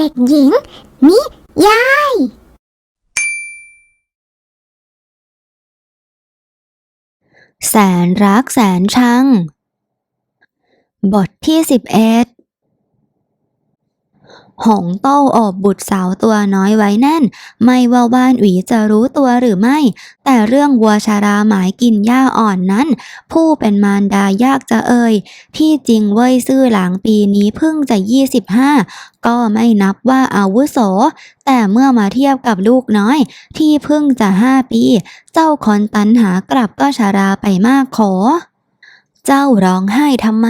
เด็กหญิง นิยาย แสนรักแสนชัง บทที่สิบเอ็ด หงโต้โอบบุตรสาวตัวน้อยไว้แน่น ไม่ว่าบ้านหวีจะรู้ตัวหรือไม่ แต่เรื่องวัวชาราหมายกินหญ้าอ่อนนั้น ผู้เป็นมารดายากจะเอ่ย ที่จริงเว้ยซื่อหลังปีนี้เพิ่งจะ 25 ก็ไม่นับว่าอาวุโส แต่เมื่อมาเทียบกับลูกน้อย ที่เพิ่งจะห้าปี เจ้าคอนตันหากลับก็ชาราไปมากขอเจ้าร้องไห้ทำไม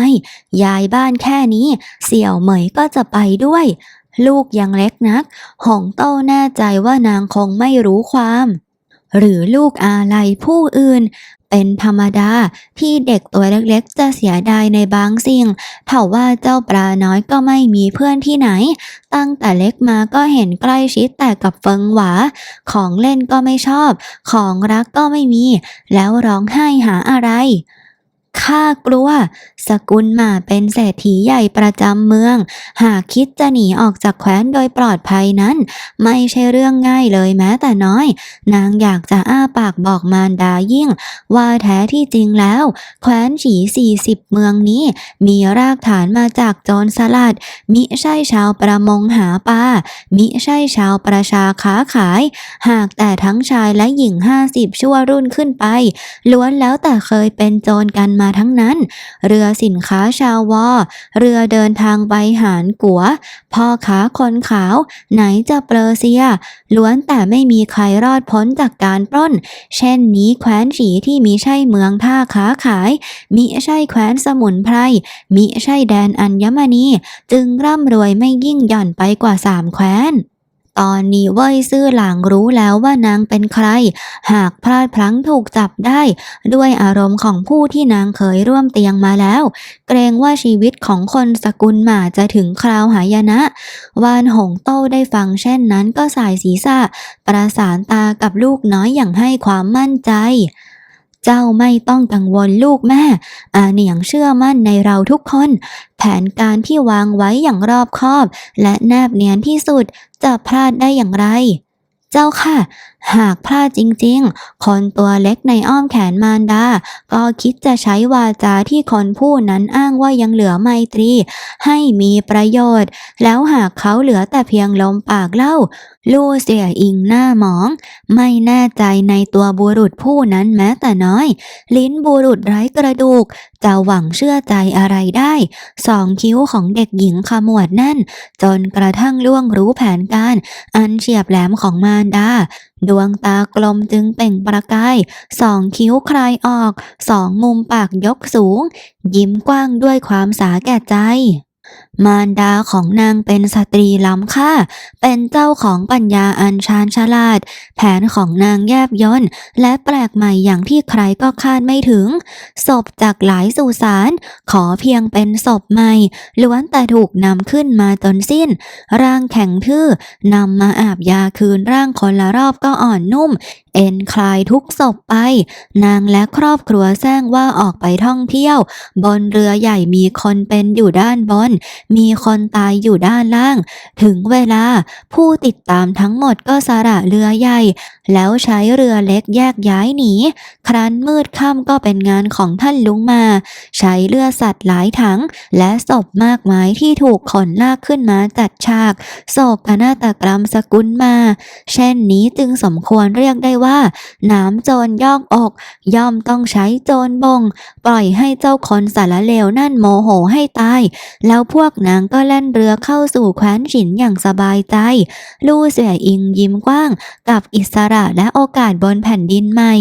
ยายบ้านแค่นี้ เสี่ยวเหมยก็จะไปด้วย ลูกยังเล็กนักหงเต้าแน่ใจว่านางคงไม่รู้ความ หรือลูกอาลัยผู้อื่น เป็นธรรมดาที่เด็กตัวเล็กๆ จะเสียดายในบางสิ่งเผ่าว่าเจ้าปลาน้อยก็ไม่มีเพื่อนที่ไหน ตั้งแต่เล็กมาก็เห็นใกล้ชิดแต่กับเฟิงหวา ของเล่นก็ไม่ชอบ ของรักก็ไม่มี แล้วร้องไห้หาอะไร ข้ากลัว สกุลหมาเป็นเศรษฐีใหญ่ประจำเมือง หากคิดจะหนีออกจากแคว้นโดยปลอดภัยนั้น ไม่ใช่เรื่องง่ายเลยแม้แต่น้อย นางอยากจะอ้าปากบอกมารดายิ่ง ว่าแท้ที่จริงแล้ว แคว้นฉีสี่สิบเมืองนี้ มีรากฐานมาจากโจรสลัด มิใช่ชาวประมงหาปลามิใช่ชาวประชาค้าขาย หากแต่ทั้งชายและหญิงห้าสิบชั่วรุ่นขึ้นไป ล้วนแล้วแต่เคยเป็นโจรกันมาทั้งนั้น เรือสินค้าชาววอ เรือเดินทางไปหารกัว พ่อค้าคนขาว ไหนจะเปอร์เซีย ล้วนแต่ไม่มีใครรอดพ้นจากการปล้น เช่นนี้แคว้นฉีที่มิใช่เมืองท่าค้าขาย มิใช่แคว้นสมุนไพร มิใช่แดนอัญมณี จึงร่ำรวยไม่ยิ่งหย่อนไปกว่าสามแคว้น ตอนนี้เว่ยซื่อหลางรู้แล้วว่านางเป็นใคร หากพลาดพลั้งถูกจับได้ ด้วยอารมณ์ของผู้ที่นางเคยร่วมเตียงมาแล้ว เกรงว่าชีวิตของคนสกุลหมาจะถึงคราวหายนะวานหงโต้ได้ฟังเช่นนั้นก็สายศีรษะ ประสานตากับลูกน้อยอย่างให้ความมั่นใจ เจ้าไม่ต้องกังวลลูกแม่ อาเหนียงเชื่อมั่นในเราทุกคน แผนการที่วางไว้อย่างรอบคอบ และแนบเนียนที่สุดจะพลาดได้อย่างไร เจ้าค่ะหากพลาดจริงๆ คนตัวเล็กในอ้อมแขนมารดา ก็คิดจะใช้วาจาที่คนผู้นั้นอ้างว่ายังเหลือไมตรี ให้มีประโยชน์ แล้วหากเขาเหลือแต่เพียงลมปากเล่า ลู่เสียอิงหน้าหมอง ไม่แน่ใจในตัวบุรุษผู้นั้นแม้แต่น้อย ลิ้นบุรุษไร้กระดูก จะหวังเชื่อใจอะไรได้ สองคิ้วของเด็กหญิงขมวดแน่น จนกระทั่งล่วงรู้แผนการ อันเฉียบแหลมของมารดา ดวงตากลมจึงเปล่งประกาย สองคิ้วคลายออก สองมุมปากยกสูง ยิ้มกว้างด้วยความสาแก่ใจ มารดาของนางเป็นสตรีล้ำค่า เป็นเจ้าของปัญญาอันชาญฉลาด แผนของนางแยบยนและแปลกใหม่อย่างที่ใครก็คาดไม่ถึง ศพจากหลายสุสานขอเพียงเป็นศพใหม่ ล้วนแต่ถูกนำขึ้นมาจนสิ้น ร่างแข็งทื่อนำมาอาบยาคืนร่างคนละรอบก็อ่อนนุ่ม เอ็นคลายทุกศพไป นางและครอบครัวแจ้งว่าออกไปท่องเที่ยว บนเรือใหญ่มีคนเป็นอยู่ด้านบนมีคนตายอยู่ด้านล่าง ถึงเวลาผู้ติดตามทั้งหมดก็สละเรือใหญ่ แล้วใช้เรือเล็กแยกย้ายหนี ครั้นมืดค่ำก็เป็นงานของท่านลุงมา ใช้เลือดสัตว์หลายถัง และศพมากมายที่ถูกขนลากขึ้นมาจัดฉากโศกนาฏกรรมสกุลมา เช่นนี้จึงสมควรเรียกได้ว่า น้ำโจรยอกอก ย่อมต้องใช้โจรบง ปล่อยให้เจ้าคนสารเลวนั่นโมโหให้ตาย แล้วพวกนางก็แล่นเรือเข้าสู่แคว้นฉินอย่างสบายใจ ลู่เสียอิงยิ้มกว้าง กับอิสระและโอกาสบนแผ่นดินใหม่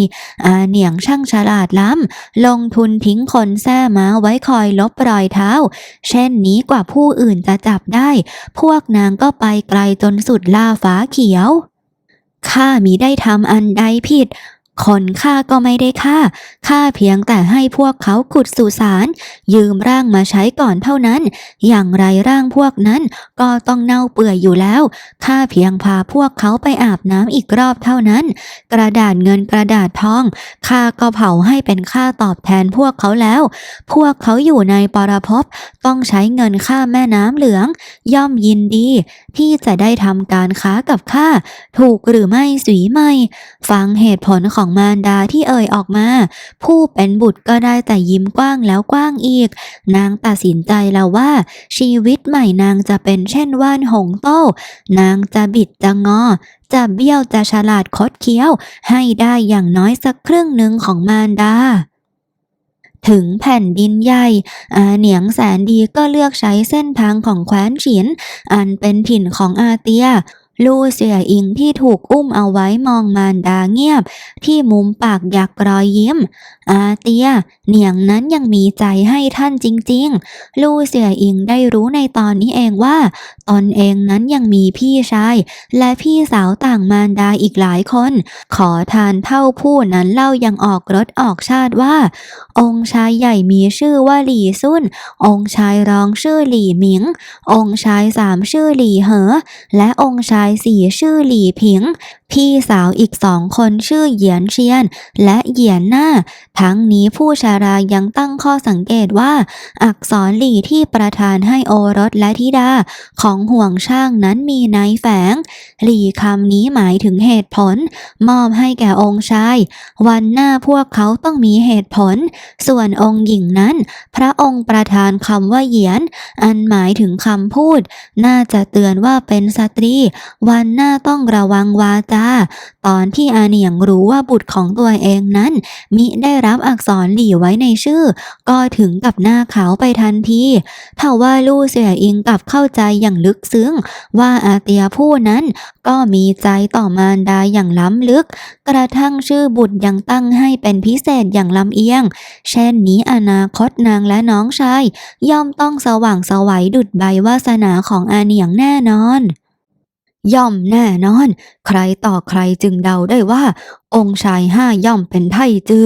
อาเหนียงช่างฉลาดล้ำ ลงทุนทิ้งคนแท้ม้าไว้คอยลบรอยเท้า เช่นนี้กว่าผู้อื่นจะจับได้ พวกนางก็ไปไกลจนสุดล่าฟ้าเขียวข้ามิได้ทำอันใดผิด คนฆ่าก็ไม่ได้ฆ่าฆ่าเพียงแต่ให้พวกเขาขุดสุสานยืมร่างมาใช้ก่อนเท่านั้น อย่างไรร่างพวกนั้นก็ต้องเน่าเปื่อยอยู่แล้วข้าเพียงพาพวกเขาไปอาบน้ำอีกรอบเท่านั้น กระดาษเงินกระดาษทองข้าก็เผาให้เป็นค่าตอบแทนพวกเขาแล้ว พวกเขาอยู่ในปรภพต้องใช้เงินค่าแม่น้ำเหลือง ย่อมยินดี ที่จะได้ทำการค้ากับข้าถูกหรือไม่สีไม่ ฟังเหตุผลของมารดาที่เอ่ยออกมา ผู้เป็นบุตรก็ได้แต่ยิ้มกว้างแล้วกว้างอีก นางตัดสินใจแล้วว่า ชีวิตใหม่นางจะเป็นเช่นว่านหงโต้ นางจะบิดจะงอจะเบี้ยวจะฉลาดคดเคี้ยว ให้ได้อย่างน้อยสักครึ่งหนึ่งของมารดาถึงแผ่นดินใหญ่อาเหนียงแสนดีก็เลือกใช้เส้นทางของแคว้นฉิน อันเป็นถิ่นของอาเตีย ลู่เสียอิงที่ถูกอุ้มเอาไว้มองมารดาเงียบ ที่มุมปากอยากรอยยิ้ม อาเตีย เหนียงนั้นยังมีใจให้ท่านจริงๆ ลู่เสียอิงได้รู้ในตอนนี้เองว่า ตนเองนั้นยังมีพี่ชาย และพี่สาวต่างมารดาอีกหลายคน ขอทานเท่าผู้นั้นเล่ายังออกรถออกชาติว่า องค์ชายใหญ่มีชื่อว่าหลี่ซุ่น องค์ชายรองชื่อหลี่หมิง องค์ชายสามชื่อหลี่เหอ และองค์ชายสี่ชื่อหลี่ผิง พี่สาวอีกสองคนชื่อเหยียนเชียน และเหยียนหน้า ทั้งนี้ผู้ชารายังตั้งข้อสังเกตว่า อักษรหลี่ที่ประทานให้โอรสและธิดาของห่วงช่างนั้นมีในแฝง หลี่คำนี้หมายถึงเหตุผล มอบให้แก่องค์ชาย วันหน้าพวกเขาต้องมีเหตุผล ส่วนองค์หญิงนั้น พระองค์ประทานคำว่าเหยียน อันหมายถึงคำพูด น่าจะเตือนว่าเป็นสตรีวันหน้าต้องระวังวาจา ตอนที่อาเหนียงรู้ว่าบุตรของตัวเองนั้น มิได้รับอักษรหลี่ไว้ในชื่อ ก็ถึงกับหน้าขาวไปทันทีถ้าว่าลู่เสียอิงกลับเข้าใจอย่างลึกซึ้ง ว่าอาเตียผู้นั้นก็มีใจต่อมารดาอย่างล้ำลึก กระทั่งชื่อบุตรยังตั้งให้เป็นพิเศษอย่างลำเอียง เช่นนี้อนาคตนางและน้องชาย ย่อมต้องสว่างสวัยดุดใบวาสนาของอาเหนียงแน่นอน ย่อมแน่นอน ใครต่อใครจึงเดาได้ว่า องค์ชายห้าย่อมเป็นไทจือ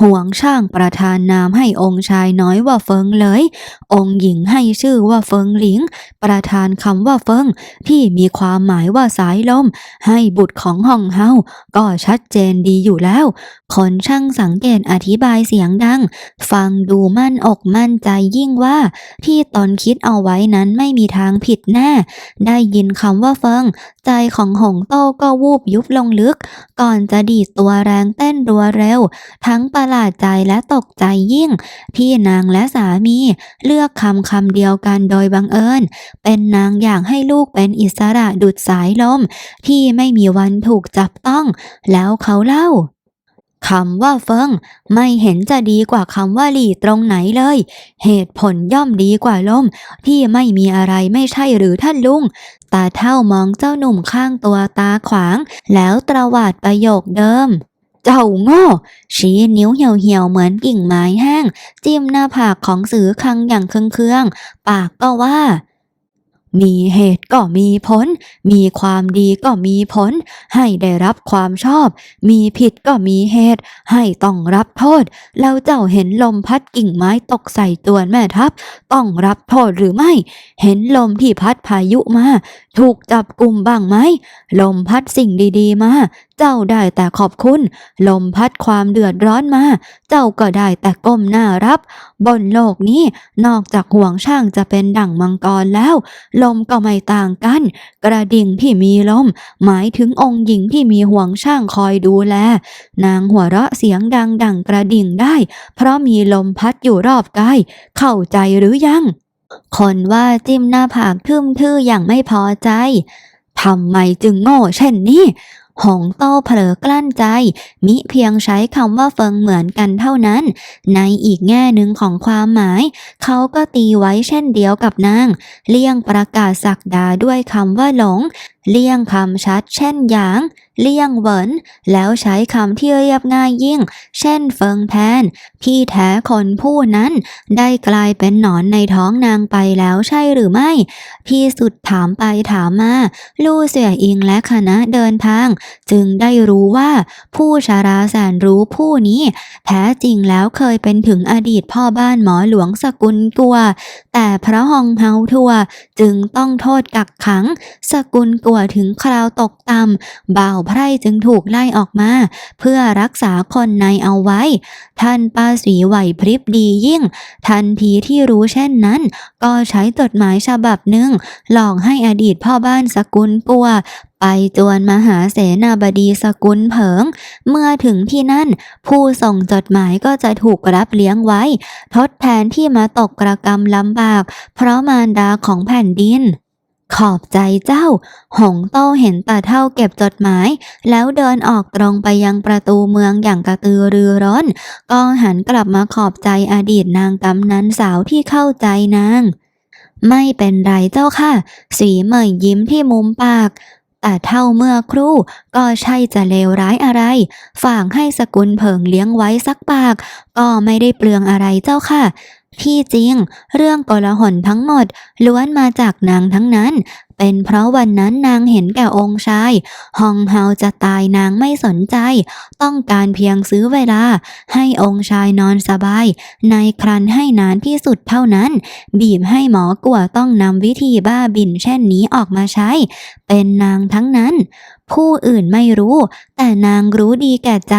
ห่วงช่างประทานนามให้องค์ชายน้อยว่าเฟิงเลย องค์หญิงให้ชื่อว่าเฟิงหลิง ประทานคำว่าเฟิงที่มีความหมายว่าสายลม ให้บุตรของห้องเฮาก็ชัดเจนดีอยู่แล้ว คนช่างสังเกตอธิบายเสียงดัง ฟังดูมั่นอกมั่นใจยิ่งว่า ที่ตอนคิดเอาไว้นั้นไม่มีทางผิดแน่ ได้ยินคำว่าเฟิง ใจของหงโต้ก็วูบยุบลงลึก ก่อนจะดีดตัวแรงเต้นรัวเร็ว ทั้งประหลาดใจและตกใจยิ่ง ที่นางและสามีเลือกคำคำเดียวกันโดยบังเอิญ เป็นนางอยากให้ลูกเป็นอิสระดุดสายลม ที่ไม่มีวันถูกจับต้อง แล้วเขาเล่าคำว่าเฟิงไม่เห็นจะดีกว่าคำว่าหลี่ตรงไหนเลย เหตุผลย่อมดีกว่าลมที่ไม่มีอะไรไม่ใช่หรือท่านลุงตาเท่ามองเจ้าหนุ่มข้างตัวตาขวาง แล้วตรวาดประโยคเดิม เจ้าโง่ ชี้นิ้วเหี่ยวๆเหมือนกิ่งไม้แห้ง จิ้มหน้าผากของสือคังอย่างเคืองๆ ปากก็ว่ามีเหตุก็มีผล มีความดีก็มีผล ให้ได้รับความชอบ มีผิดก็มีเหตุ ให้ต้องรับโทษ แล้วเจ้าเห็นลมพัดกิ่งไม้ตกใส่ตัวแม่ทัพ ต้องรับโทษหรือไม่ เห็นลมที่พัดพายุมา ถูกจับกลุ่มบ้างไหม ลมพัดสิ่งดีๆมาเจ้าได้แต่ขอบคุณ ลมพัดความเดือดร้อนมา เจ้าก็ได้แต่ก้มหน้ารับ บนโลกนี้นอกจากห่วงช่างจะเป็นดั่งมังกรแล้ว ลมก็ไม่ต่างกัน กระดิ่งที่มีลม หมายถึงองค์หญิงที่มีห่วงช่างคอยดูแล นางหัวเราะเสียงดังดังกระดิ่งได้ เพราะมีลมพัดอยู่รอบกายเข้าใจหรือยัง คนว่าจิ้มหน้าผากทึมทื่ออย่างไม่พอใจทำไมจึงโง่เช่นนี้ หงโต้เผลอกลั้นใจ มิเพียงใช้คำว่าเฟิงเหมือนกันเท่านั้น ในอีกแง่หนึ่งของความหมาย เขาก็ตีไว้เช่นเดียวกับนาง เลี่ยงประกาศสักดาด้วยคำว่าหลง เลี่ยงคำชัดเช่นหยาง เลี่ยงเหวินแล้วใช้คำที่เรียบง่ายยิ่ง เช่นเฟิงแทนที่แท้คนผู้นั้น ได้กลายเป็นหนอนในท้องนางไปแล้วใช่หรือไม่ พี่สุดถามไปถามมา ลู่เสี่ยอิงและคณะเดินทาง จึงได้รู้ว่า ผู้ชาราแสนรู้ผู้นี้ แท้จริงแล้วเคยเป็นถึงอดีตพ่อบ้านหมอหลวงสกุลกัว แต่พระฮองเฮาทัวจึงต้องโทษกักขัง สกุลกัวถึงคราวตกต่ำบ่าวไพร่จึงถูกไล่ออกมา เพื่อรักษาคนในเอาไว้ ท่านป้าสีไหวพริบดียิ่ง ทันทีที่รู้เช่นนั้น ก็ใช้จดหมายฉบับหนึ่ง หลอกให้อดีตพ่อบ้านสกุลกัวไปจวนมหาเสนาบดีสกุลเผิง เมื่อถึงที่นั่น ผู้ส่งจดหมายก็จะถูกรับเลี้ยงไว้ ทดแทนที่มาตกกระกรรมลำบาก เพราะมารดาของแผ่นดิน ขอบใจเจ้า หงโต้เห็นตาเท่าเก็บจดหมาย แล้วเดินออกตรงไปยังประตูเมืองอย่างกระตือรือร้น ก็หันกลับมาขอบใจอดีตนางกำนันสาวที่เข้าใจนาง ไม่เป็นไรเจ้าค่ะ สีเหมยยิ้มที่มุมปากแต่เท่าเมื่อครู่ก็ใช่จะเลวร้ายอะไร ฝากให้สกุลเผิงเลี้ยงไว้สักปาก ก็ไม่ได้เปลืองอะไรเจ้าค่ะ ที่จริง เรื่องกลหนทั้งหมด ล้วนมาจากนางทั้งนั้น เป็นเพราะวันนั้นนางเห็นแก่องค์ชายฮองเฮาจะตายนางไม่สนใจ ต้องการเพียงซื้อเวลา ให้องค์ชายนอนสบาย ในครันให้นานที่สุดเท่านั้น บีบให้หมอกลัวต้องนำวิธีบ้าบินเช่นนี้ออกมาใช้ เป็นนางทั้งนั้น ผู้อื่นไม่รู้ แต่นางรู้ดีแก่ใจ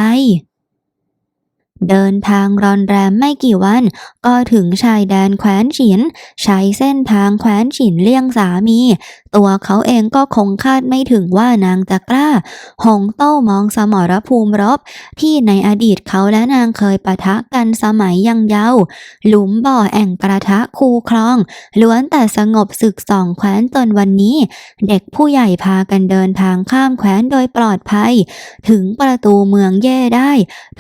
เดินทางรอนแรมไม่กี่วัน ก็ถึงชายแดนแคว้นฉิน ใช้เส้นทางแคว้นฉินเลี่ยงสามี ตัวเขาเองก็คงคาดไม่ถึงว่านางจะกล้า หงโต้มองสมรภูมิรบ ที่ในอดีตเขาและนางเคยปะทะกันสมัยยังเยาว์หลุมบ่อแอ่งกระทะคูคลอง ล้วนแต่สงบศึกสองแคว้นจนวันนี้ เด็กผู้ใหญ่พากันเดินทางข้ามแคว้นโดยปลอดภัย ถึงประตูเมืองเย่ได้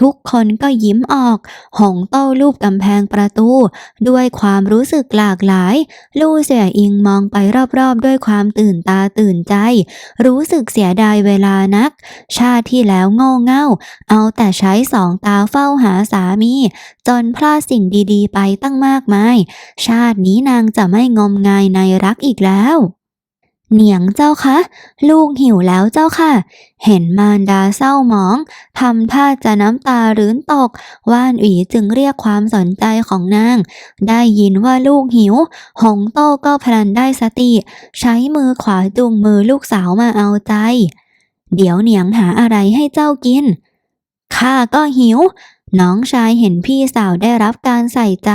ทุกคนก็ยิ้มออก หงโต้ลูบกำแพงประตู ด้วยความรู้สึกหลากหลาย ลู่เสี่ยอิงมองไปรอบๆ ด้วยความตื่นตาตื่นใจ รู้สึกเสียดายเวลานัก ชาติที่แล้วโง่เง่า เอาแต่ใช้สองตาเฝ้าหาสามี จนพลาดสิ่งดีๆ ไปตั้งมากมาย ชาตินี้นางจะไม่งมงายในรักอีกแล้ว เหนียงเจ้าคะ ลูกหิวแล้วเจ้าค่ะ เห็นมารดาเศร้าหมองทำท่าจะน้ำตารื้นตก ว่านอีจึงเรียกความสนใจของนาง ได้ยินว่าลูกหิว หงโต้ก็พลันได้สติ ใช้มือขวาจูงมือลูกสาวมาเอาใจ เดี๋ยวเหนียงหาอะไรให้เจ้ากิน ข้าก็หิว น้องชายเห็นพี่สาวได้รับการใส่ใจ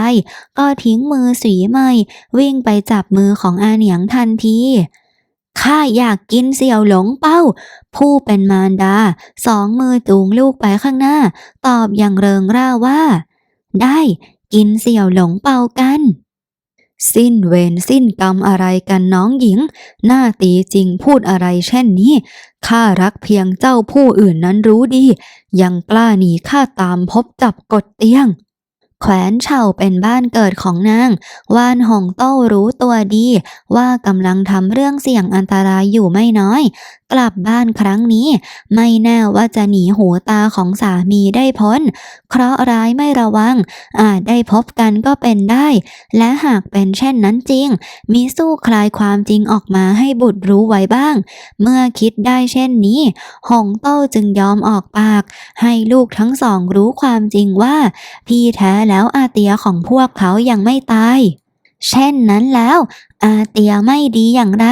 ก็ทิ้งมือสีเมยวิ่งไปจับมือของอาเหนียงทันที ข้าอยากกินเสี่ยวหลงเป้า ผู้เป็นมารดา สองมือจูงลูกไปข้างหน้า ตอบอย่างเริงร่าว่า ได้กินเสี่ยวหลงเป่ากัน สิ้นเวรสิ้นกรรมอะไรกันน้องหญิง หน้าตีจริงพูดอะไรเช่นนี้ข้ารักเพียงเจ้าผู้อื่นนั้นรู้ดี ยังกล้าหนีข้าตามพบจับกดเตียง แขวนเฉาเป็นบ้านเกิดของนาง ว่านหงโต้รู้ตัวดี ว่ากำลังทำเรื่องเสี่ยงอันตรายอยู่ไม่น้อย กลับบ้านครั้งนี้ ไม่แน่ว่าจะหนีหูตาของสามีได้พ้น เคราะร้ายไม่ระวัง อาจได้พบกันก็เป็นได้ และหากเป็นเช่นนั้นจริง มีสู้คลายความจริงออกมาให้บุตรรู้ไว้บ้าง เมื่อคิดได้เช่นนี้ หงโต้จึงยอมออกปาก ให้ลูกทั้งสองรู้ความจริงว่า พี่แท้แล้วอาเตียของพวกเขายังไม่ตาย เช่นนั้นแล้ว อาเตียไม่ดีอย่างไร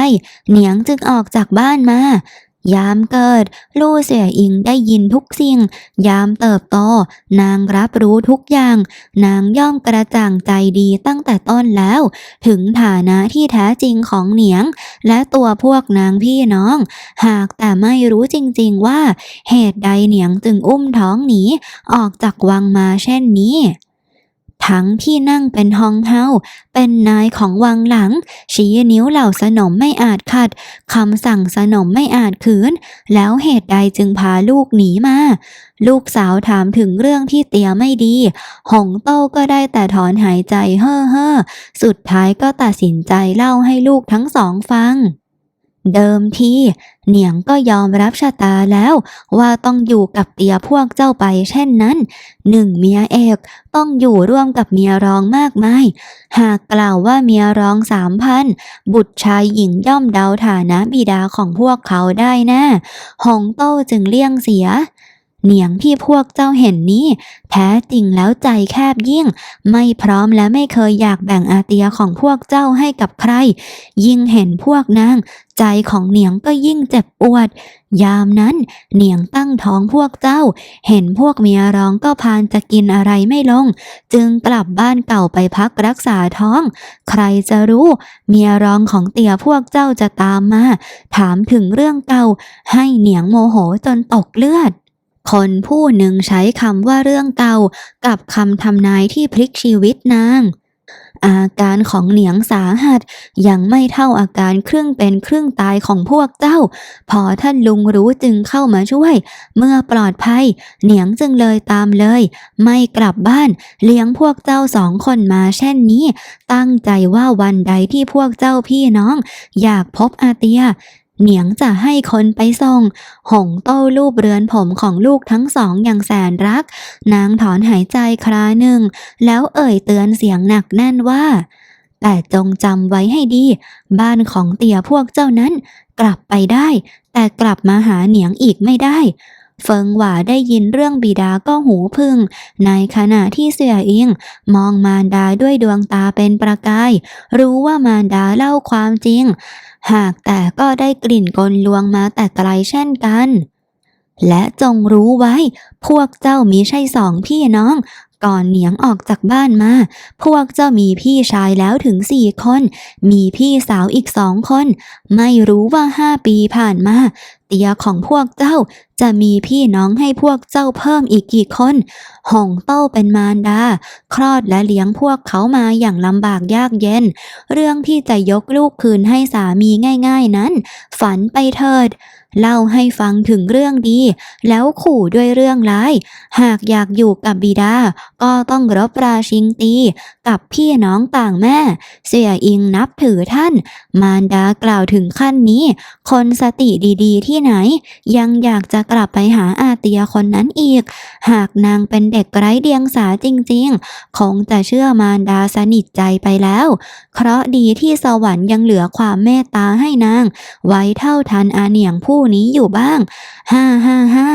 เหนียงจึงออกจากบ้านมา ยามเกิด ลู่เสี่ยอิงได้ยินทุกสิ่ง ยามเติบโต นางรับรู้ทุกอย่าง นางย่อมกระจ่างใจดีตั้งแต่ต้นแล้ว ถึงฐานะที่แท้จริงของเหนียง และตัวพวกนางพี่น้อง หากแต่ไม่รู้จริงๆว่า เหตุใดเหนียงจึงอุ้มท้องหนีออกจากวังมาเช่นนี้ ทั้งที่นั่งเป็นฮองเฮาเป็นนายของวังหลัง ชี้นิ้วเหล่าสนมไม่อาจขัดคำสั่งสนมไม่อาจขืน แล้วเหตุใดจึงพาลูกหนีมา ลูกสาวถามถึงเรื่องที่เตียไม่ดี หงโต้ก็ได้แต่ถอนหายใจเฮ่อเฮ่อสุดท้ายก็ตัดสินใจเล่าให้ลูกทั้งสองฟัง เดิมทีเหนียงก็ยอมรับชะตาแล้วว่าต้องอยู่กับเตียพวกเจ้าไปเช่นนั้นหนึ่งเมียเอกต้องอยู่ร่วมกับเมียรองมากมาย หากกล่าวว่าเมียรองสามพันบุตรชายหญิงย่อมเดาฐานะบิดาของพวกเขาได้แน่หงโต้จึงเลี่ยงเสีย เหนียงที่พวกเจ้าเห็นนี้ แท้จริงแล้วใจแคบยิ่ง ไม่พร้อมและไม่เคยอยากแบ่งอาเตียของพวกเจ้าให้กับใคร ยิ่งเห็นพวกนาง ใจของเหนียงก็ยิ่งเจ็บปวด ยามนั้นเหนียงตั้งท้องพวกเจ้า เห็นพวกเมียร้องก็พานจะกินอะไรไม่ลง จึงกลับบ้านเก่าไปพักรักษาท้อง ใครจะรู้ เมียร้องของเตียพวกเจ้าจะตามมา ถามถึงเรื่องเก่า ให้เหนียงโมโหจนตกเลือด คนผู้หนึ่งใช้คำว่าเรื่องเก่ากับคำทำนายที่พลิกชีวิตนางอาการของเหนียงสาหัสยังไม่เท่าอาการครึ่งเป็นครึ่งตายของพวกเจ้า พอท่านลุงรู้จึงเข้ามาช่วย เมื่อปลอดภัย เหนียงจึงเลยตามเลย ไม่กลับบ้าน เลี้ยงพวกเจ้าสองคนมาเช่นนี้ ตั้งใจว่าวันใดที่พวกเจ้าพี่น้อง อยากพบอาเตีย เหนียงจะให้คนไปส่ง หงโต้รูปเรือนผมของลูกทั้งสองอย่างแสนรัก นางถอนหายใจคราหนึ่ง แล้วเอ่ยเตือนเสียงหนักแน่นว่า แต่จงจำไว้ให้ดี บ้านของเตี่ยพวกเจ้านั้น กลับไปได้ แต่กลับมาหาเหนียงอีกไม่ได้ เฟิงหว่าได้ยินเรื่องบิดาก็หูพึ่ง ในขณะที่เสี่ยอิง มองมารดาด้วยดวงตาเป็นประกาย รู้ว่ามารดาเล่าความจริง หากแต่ก็ได้กลิ่นกลลวงมาแต่ไกลเช่นกัน และจงรู้ไว้ พวกเจ้ามีใช่สองพี่น้องก่อนเหนียงออกจากบ้านมา พวกเจ้ามีพี่ชายแล้วถึงสี่คน มีพี่สาวอีกสองคน ไม่รู้ว่าห้าปีผ่านมา เตียของพวกเจ้า จะมีพี่น้องให้พวกเจ้าเพิ่มอีกกี่คนหงเต้าเป็นมารดา คลอดและเลี้ยงพวกเขามาอย่างลำบากยากเย็น เรื่องที่จะยกลูกคืนให้สามีง่าย ๆนั้น ฝันไปเถิด เล่าให้ฟังถึงเรื่องดี แล้วขู่ด้วยเรื่องร้าย หากอยากอยู่กับบิดา ก็ต้องรบราชิงตี กับพี่น้องต่างแม่ เสียอิงนับถือท่าน มารดากล่าวถึงขั้นนี้ คนสติดีๆ ที่ไหน ยังอยากจะกลับไปหาอาเตียคนนั้นอีก หากนางเป็นเด็กไร้เดียงสาจริงๆ คงจะเชื่อมารดาสนิทใจไปแล้ว เคราะดีที่สวรรค์ยังเหลือความเมตตาให้นาง ไว้เท่าทันอาเหนียงผู้นี้อยู่บ้างฮ่าฮ่าฮ่า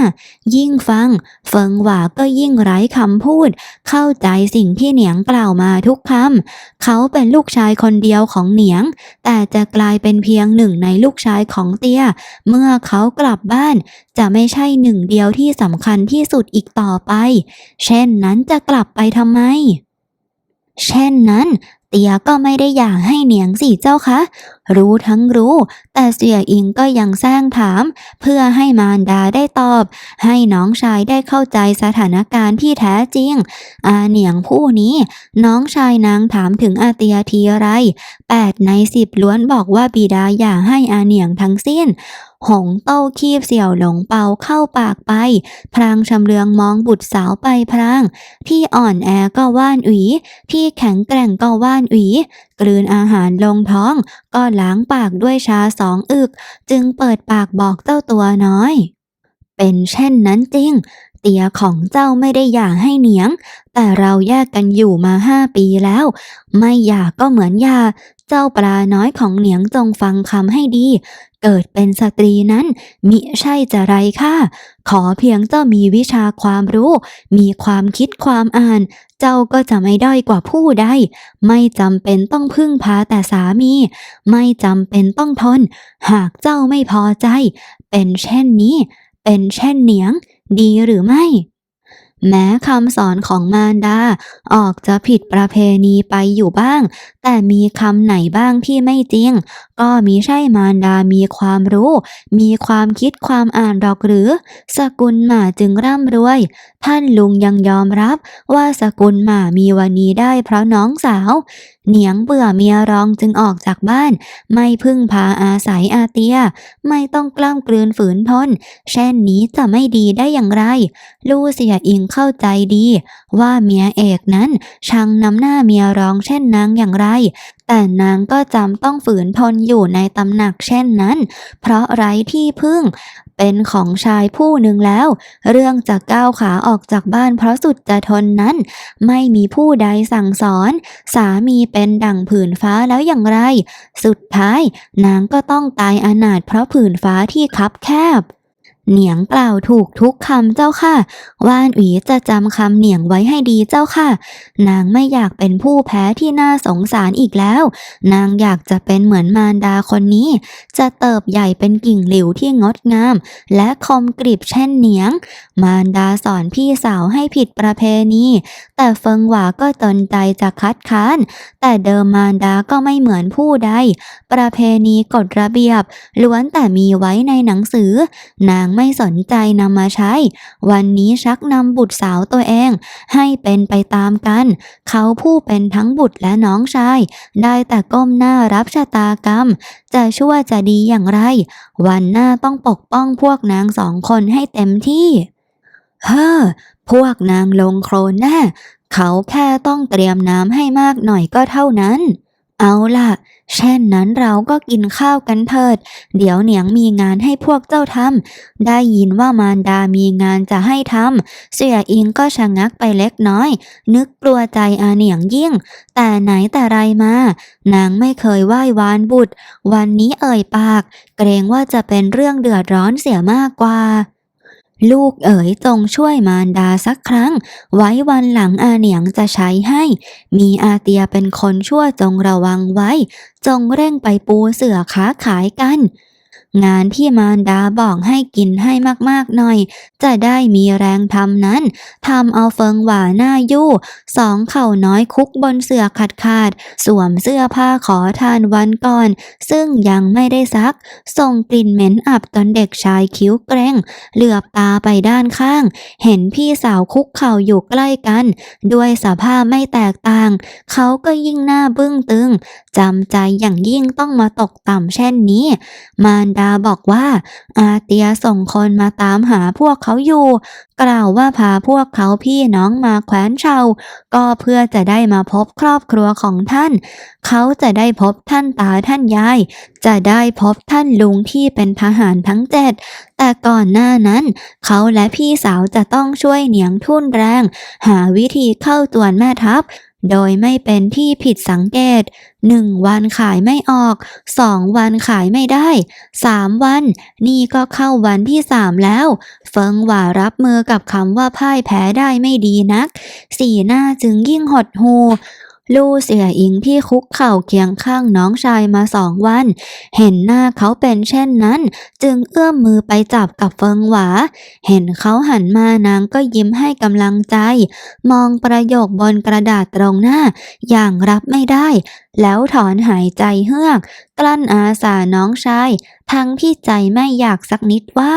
ยิ่งฟัง เฟิงหว่าก็ยิ่งไร้คำพูด เข้าใจสิ่งที่เหนียงกล่าวมาทุกคำ เขาเป็นลูกชายคนเดียวของเหนียง แต่จะกลายเป็นเพียงหนึ่งในลูกชายของเตี้ย เมื่อเขากลับบ้าน จะไม่ใช่หนึ่งเดียวที่สำคัญที่สุดอีกต่อไป เช่นนั้นจะกลับไปทำไม เช่นนั้น เตียก็ไม่ได้อยากให้เหนียงสิเจ้าคะรู้ทั้งรู้ แต่เสียอิงก็ยังแซงถาม เพื่อให้มารดาได้ตอบ ให้น้องชายได้เข้าใจสถานการณ์ที่แท้จริง อาเหนียงผู้นี้ น้องชายนางถามถึงอาเตียทีไรแปดในสิบล้วนบอกว่าบิดาอยากให้อาเหนียงทั้งสิ้นหงเต้าคีบเสี่ยวหลงเปาเข้าปากไป พรางชำเลืองมองบุตรสาวไปพราง ที่อ่อนแอก็ว่านอุ๋ยที่แข็งแกร่งก็ว่านอุ๋ยกลืนอาหารลงท้อง ก็ล้างปากด้วยชาสองอึก จึงเปิดปากบอกเจ้าตัวน้อย เป็นเช่นนั้นจริง เตียของเจ้าไม่ได้อยากให้เหนียง แต่เราแยกกันอยู่มาห้าปีแล้ว ไม่อยากก็เหมือนอยาเจ้าปลาน้อยของเหนียงจงฟังคำให้ดี เกิดเป็นสตรีนั้นมิใช่จะไรค่าขอเพียงเจ้ามีวิชาความรู้ มีความคิดความอ่าน เจ้าก็จะไม่ด้อยกว่าผู้ใด ไม่จำเป็นต้องพึ่งพาแต่สามี ไม่จำเป็นต้องทน หากเจ้าไม่พอใจ เป็นเช่นนี้ เป็นเช่นเหนียง ดีหรือไม่ แม้คำสอนของมารดา ออกจะผิดประเพณีไปอยู่บ้าง แต่มีคำไหนบ้างที่ไม่จริงก็มีใช่มารดามีความรู้ มีความคิดความอ่านดอกหรือ สกุลหมาจึงร่ำรวย ท่านลุงยังยอมรับว่าสกุลหมามีวันนี้ได้เพราะน้องสาว เหนียงเบื่อเมียรองจึงออกจากบ้าน ไม่พึ่งพาอาศัยอาเตีย ไม่ต้องกล้ำกลืนฝืนทนเช่นนี้จะไม่ดีได้อย่างไร ลู่เสียอิงเข้าใจดี ว่าเมียเอกนั้นชังนำหน้าเมียรองเช่นนางอย่างไร แต่นางก็จำต้องฝืนทนอยู่ในตำหนักเช่นนั้น เพราะไร้ที่พึ่ง เป็นของชายผู้หนึ่งแล้ว เรื่องจะก้าวขาออกจากบ้านเพราะสุดจะทนนั้น ไม่มีผู้ใดสั่งสอน สามีเป็นดั่งผืนฟ้าแล้วอย่างไร สุดท้ายนางก็ต้องตายอนาถเพราะผืนฟ้าที่คับแคบ เหนียงกล่าวถูกทุกคำเจ้าค่ะ ว่านหวีจะจำคำเหนียงไว้ให้ดีเจ้าค่ะ นางไม่อยากเป็นผู้แพ้ที่น่าสงสารอีกแล้ว นางอยากจะเป็นเหมือนมารดาคนนี้ จะเติบใหญ่เป็นกิ่งหลิวที่งดงาม และคมกริบเช่นเหนียง มารดาสอนพี่สาวให้ผิดประเพณี แต่เฟิงหวาก็ตนใจจะคัดค้าน แต่เดิมมารดาก็ไม่เหมือนผู้ใด ประเพณีกฎระเบียบ ล้วนแต่มีไว้ในหนังสือนางไม่สนใจนำมาใช้ วันนี้ชักนำบุตรสาวตัวเอง ให้เป็นไปตามกัน เขาผู้เป็นทั้งบุตรและน้องชาย ได้แต่ก้มหน้ารับชะตากรรม จะชั่วจะดีอย่างไร วันหน้าต้องปกป้องพวกนางสองคนให้เต็มที่ เฮ้อพวกนางลงโครนแน่ เขาแค่ต้องเตรียมน้ำให้มากหน่อยก็เท่านั้น เอาล่ะ เช่นนั้นเราก็กินข้าวกันเถิด เดี๋ยวเหนียงมีงานให้พวกเจ้าทำ ได้ยินว่ามารดามีงานจะให้ทำ เสี่ยอิงก็ชะงักไปเล็กน้อย นึกกลัวใจอาเหนียงยิ่ง แต่ไหนแต่ไรมา นางไม่เคยไหว้วานบุตร วันนี้เอ่ยปาก เกรงว่าจะเป็นเรื่องเดือดร้อนเสียมากกว่า ลูกเอ๋ยจงช่วยมารดาสักครั้ง ไว้วันหลังอาเหนียงจะใช้ให้ มีอาเตียเป็นคนชั่วจงระวังไว้ จงเร่งไปปูเสือค้าขายกัน งานที่มารดาบอกให้กินให้มากๆหน่อย จะได้มีแรงทำนั้นทำเอาเฟิงหว่าหน้ายู่สองเข่าน้อยคุกบนเสื่อขาดขาดๆสวมเสื้อผ้าขอทานวันก่อน ซึ่งยังไม่ได้ซัก ส่งกลิ่นเหม็นอับจนเด็กชายคิ้วเกรงเหลือบตาไปด้านข้าง เห็นพี่สาวคุกเข่าอยู่ใกล้กัน ด้วยสภาพไม่แตกต่าง เขาก็ยิ่งหน้าบึ้งตึงจำใจอย่างยิ่งต้องมาตกต่ำเช่นนี้ มารดาบอกว่า อาเตียส่งคนมาตามหาพวกเขาอยู่ กล่าวว่าพาพวกเขาพี่น้องมาแคว้นเชาก็เพื่อจะได้มาพบครอบครัวของท่าน เขาจะได้พบท่านตาท่านยาย จะได้พบท่านลุงที่เป็นทหารทั้งเจ็ดแต่ก่อนหน้านั้น เขาและพี่สาวจะต้องช่วยเหนียงทุ่นแรง หาวิธีเข้าตวนแม่ทัพ โดยไม่เป็นที่ผิดสังเกตหนึ่งวันขายไม่ออกสองวันขายไม่ได้สามวัน นี่ก็เข้าวันที่สามแล้ว เฟิงหว่ารับมือกับคำว่าพ่ายแพ้ได้ไม่ดีนัก สีหน้าจึงยิ่งหดหู ลู่เสียอิงที่คุกเข่าเคียงข้างน้องชายมาสองวัน เห็นหน้าเขาเป็นเช่นนั้น จึงเอื้อมมือไปจับกับเฟิงหวา เห็นเขาหันมานางก็ยิ้มให้กำลังใจ มองประโยคบนกระดาษตรงหน้า อย่างรับไม่ได้ แล้วถอนหายใจเฮือก กลั้นอาสาน้องชาย ทั้งที่ใจไม่อยากสักนิดว่า